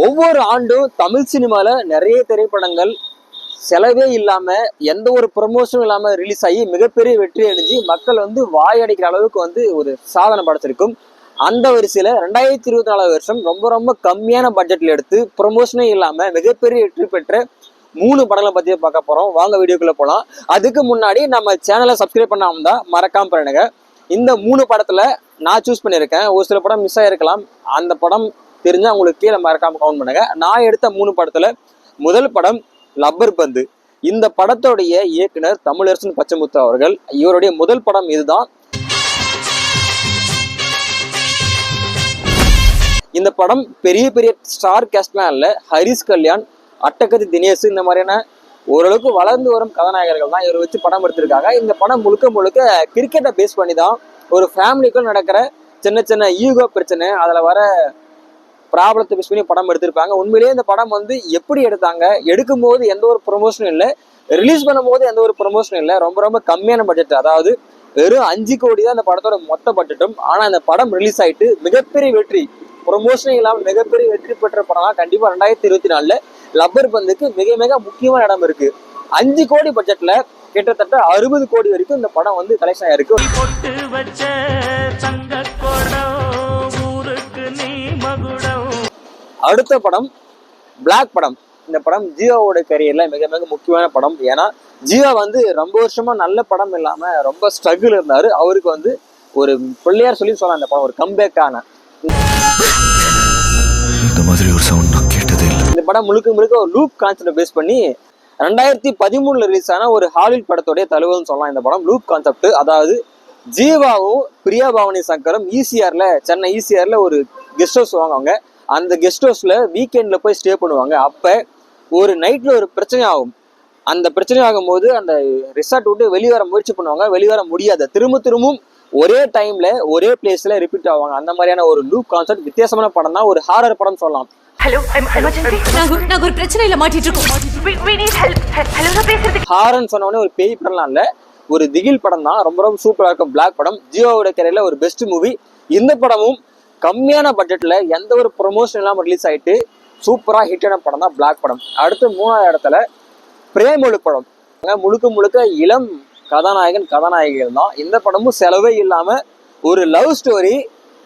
ஒவ்வொரு ஆண்டும் தமிழ் சினிமாவில் நிறைய திரைப்படங்கள் செலவே இல்லாமல் எந்த ஒரு ப்ரொமோஷனும் இல்லாமல் ரிலீஸ் ஆகி மிகப்பெரிய வெற்றி அடைஞ்சு மக்கள் வந்து வாயடைக்கிற அளவுக்கு வந்து ஒரு சாதனை படைச்சிருக்கும். அந்த வரிசையில் ரெண்டாயிரத்தி இருபத்தி நாலாவது வருஷம் ரொம்ப ரொம்ப கம்மியான பட்ஜெட்டில் எடுத்து ப்ரொமோஷனே இல்லாமல் மிகப்பெரிய வெற்றி பெற்ற மூணு படங்களை பற்றி பார்க்க போகிறோம் வாங்க வீடியோக்குள்ளே போகலாம் அதுக்கு முன்னாடி நம்ம சேனலை சப்ஸ்கிரைப் பண்ணாமல் தான் மறக்காமல் பண்ணுங்க இந்த மூணு படத்தில் நான் சூஸ் பண்ணியிருக்கேன். ஒரு சில படம் மிஸ் ஆகிருக்கலாம் அந்த படம் தெரிஞ்சால் உங்களுக்கு கீழே மறக்காமல் கவுண்ட் பண்ணுங்க. நான் எடுத்த மூணு படத்தில் முதல் படம் லப்பர் பந்து. இந்த படத்தோடைய இயக்குனர் தமிழரசன் பச்சமுத்து அவர்கள். இவருடைய முதல் படம் இதுதான். இந்த படம் பெரிய பெரிய ஸ்டார் கேஸ்ட்லாம் இல்லை. ஹரிஸ் கல்யாண் அட்டகதி தினேஷ் இந்த மாதிரியான ஓரளவுக்கு வளர்ந்து வரும் கதாநாயகர்கள் தான் இவர் வச்சு படம் எடுத்திருக்காங்க. இந்த படம் முழுக்க முழுக்க கிரிக்கெட்டை பேஸ் பண்ணி தான் ஒரு ஃபேமிலிக்குள் நடக்கிற சின்ன சின்ன ஈகோ பிரச்சனை அதில் வர ப்ராப்ளத்தை பேஸ் பண்ணி படம் எடுத்திருப்பாங்க. உண்மையிலேயே இந்த படம் வந்து எப்படி எடுத்தாங்க? எடுக்கும்போது எந்த ஒரு ப்ரொமோஷனும் இல்லை. ரிலீஸ் பண்ணும்போது எந்த ஒரு ப்ரொமோஷனும் இல்லை. ரொம்ப ரொம்ப கம்மியான பட்ஜெட் அதாவது வெறும் அஞ்சு கோடி தான் அந்த படத்தோட மொத்த பட்ஜெட்டும் ஆனால் அந்த படம் ரிலீஸ் ஆயிட்டு மிகப்பெரிய வெற்றி. ப்ரொமோஷனே இல்லாமல் மிகப்பெரிய வெற்றி பெற்ற படம்லாம் கண்டிப்பாக ரெண்டாயிரத்தி இருபத்தி நாலில் லப்பர் பந்துக்கு மிக மிக முக்கியமான இடம் இருக்கு. அஞ்சு கோடி பட்ஜெட்ல கிட்டத்தட்ட அறுபது கோடி வரைக்கும் இந்த படம் வந்து கலெக்ஷன் ஆயிருக்கு. அடுத்த படம் பிளாக் படம். இந்த படம் ஜியோவோட கரியர்ல மிக மிக முக்கியமான படம். ஏன்னா ஜியோ வந்து ரொம்ப வருஷமா நல்ல படம் இல்லாம ரொம்ப ஸ்ட்ரகிள் இருந்தாரு. அவருக்கு வந்து ஒரு பிள்ளையார் சொல்லி சொல்லலாம் அந்த படம் ஒரு கம்பேக்கான இந்த மாதிரி ஒரு சவுண்ட் நான் கேட்டதே இல்லை. இந்த படம் முழுக்க முழுக்க ஒரு லூப் கான்செப்டை பேஸ் பண்ணி ரெண்டாயிரத்தி பதிமூணுல ரிலீஸ் ஆன ஒரு ஹாலிவுட் படத்தோடைய தழுவல்னு சொல்லலாம் இந்த படம் லூப் கான்செப்ட் அதாவது ஜீவாவும் பிரியா பவானி சங்கரும் ஈசிஆர்ல சென்னை ஈசிஆர்ல ஒரு கெஸ்ட் ஹவுஸ் வாங்குவாங்க. அந்த கெஸ்ட் ஹவுஸ்ல வீக்கெண்ட்ல போய் ஸ்டே பண்ணுவாங்க. அப்ப ஒரு நைட்ல ஒரு பிரச்சனை ஆகும். அந்த பிரச்சனை ஆகும்போது அந்த ரிசார்ட் விட்டு வெளியே வர முயற்சி பண்ணுவாங்க. வெளியே வர முடியாது. திரும்ப திரும்பவும் ஒரே டைம்ல ஒரே பிளேஸ்ல ரிப்பீட் ஆவாங்க. அந்த மாதிரியான ஒரு லூப் கான்செப்ட் வித்தியாசமான படம் தான் ஒரு ஹாரர் படம் சொல்லலாம். ஹலோ எமர்ஜென்சி நாங்க ஒரு பிரச்சனையில மாட்டிட்டு இருக்கோம். ஹாரன் சொன்ன உடனே ஒரு பேய் படம்லாம் இல்ல. ஒரு திகில் படம் தான். ரொம்ப ரொம்ப சூப்பரா இருக்கும். பிளாக் படம். ஜியோவோட கரையில ஒரு பெஸ்ட் மூவி இந்த படமும் கம்மியான பட்ஜெட்ல எந்த ஒரு ப்ரொமோஷன் இல்லாம ரிலீஸ் ஆயிட்டு சூப்பரா ஹிட்டான படம் தான் பிளாக் படம். அடுத்து மூணாவது இடத்துல பிரேமொழு படம். முழுக்க முழுக்க இளம் கதாநாயகன் கதாநாயகிகள் தான். இந்த படமும் செலவே இல்லாம ஒரு லவ் ஸ்டோரி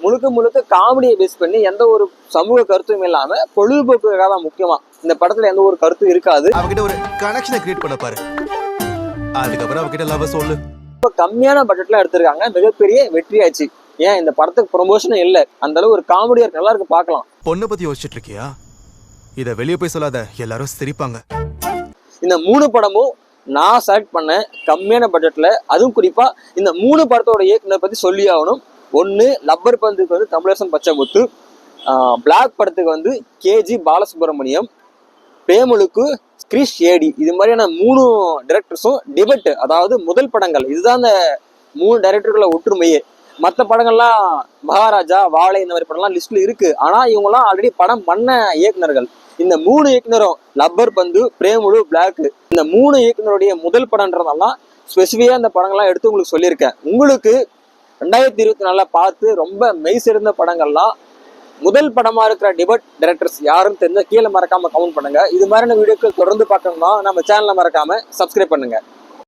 முழுக்க முழுக்க காமெடியை பேஸ் பண்ணி எந்த ஒரு சமூக கருத்தும் இல்லாம பொழுதுபோக்குக்காக தான் முக்கியமா. இந்த படத்துல எந்த ஒரு கருத்தும் இருக்காது. அவகிட்ட ஒரு கனெக்ஷனை கிரியேட் பண்ண பாரு. அதுக்கப்புறம் அவகிட்ட லவ் சொல்லு. ரொம்ப கம்மியான பட்ஜெட்ல எடுத்திருக்காங்க. மிகப்பெரிய வெற்றி ஆச்சு ஏன் இந்த படத்துக்கு ப்ரொமோஷனும் இல்லை? அந்த அளவு ஒரு காமெடியா இருக்கு நல்லா இருக்கு பார்க்கலாம். பொண்ணை பத்தி யோசிச்சுட்டு இருக்கியா? இத வெளியே போய் சொல்லாத எல்லாரும் சிரிப்பாங்க. இந்த மூணு படமும் நான் செலக்ட் பண்ண கம்மியான பட்ஜெட்ல அதுவும் குறிப்பா இந்த மூணு படத்தோட இயக்குனர் பத்தி சொல்லி ஆகணும். ஒன்னு லப்பர் பந்துக்கு வந்து தமிழரசன் பச்சைமுத்து பிளாக் படத்துக்கு வந்து கேஜி பாலசுப்ரமணியம் பிரேமலுக்கு கிரிஷ் ஏடி இது மாதிரியான மூணு டைரக்டர்ஸும் டிபெட் அதாவது முதல் படங்கள். இதுதான் அந்த மூணு டைரக்டர்களை ஒற்றுமையே. மற்ற படங்கள்லாம் மகாராஜா வாழை இந்த மாதிரி படம்லாம் லிஸ்ட்ல இருக்கு. ஆனா இவங்கலாம் ஆல்ரெடி படம் பண்ண இயக்குனர்கள் இந்த மூணு இயக்குனரும் லப்பர் பந்து பிரேமுழு பிளாக் இந்த மூணு இயக்குனருடைய முதல் படம்ன்றதெல்லாம் ஸ்பெசிஃபிக்காக இந்த படங்கள்லாம் எடுத்து உங்களுக்கு சொல்லியிருக்கேன். உங்களுக்கு ரெண்டாயிரத்தி இருபத்தி நாலுல பார்த்து ரொம்ப மெய் சிறந்த படங்கள்லாம் முதல் படமா இருக்கிற டிபட் டைரக்டர்ஸ் யாருன்னு தெரிஞ்சால் கீழே மறக்காம கமெண்ட் பண்ணுங்க. இது மாதிரியான வீடியோக்கள் தொடர்ந்து பார்க்கணும்னா நம்ம சேனலை மறக்காமல் சப்ஸ்கிரைப் பண்ணுங்க.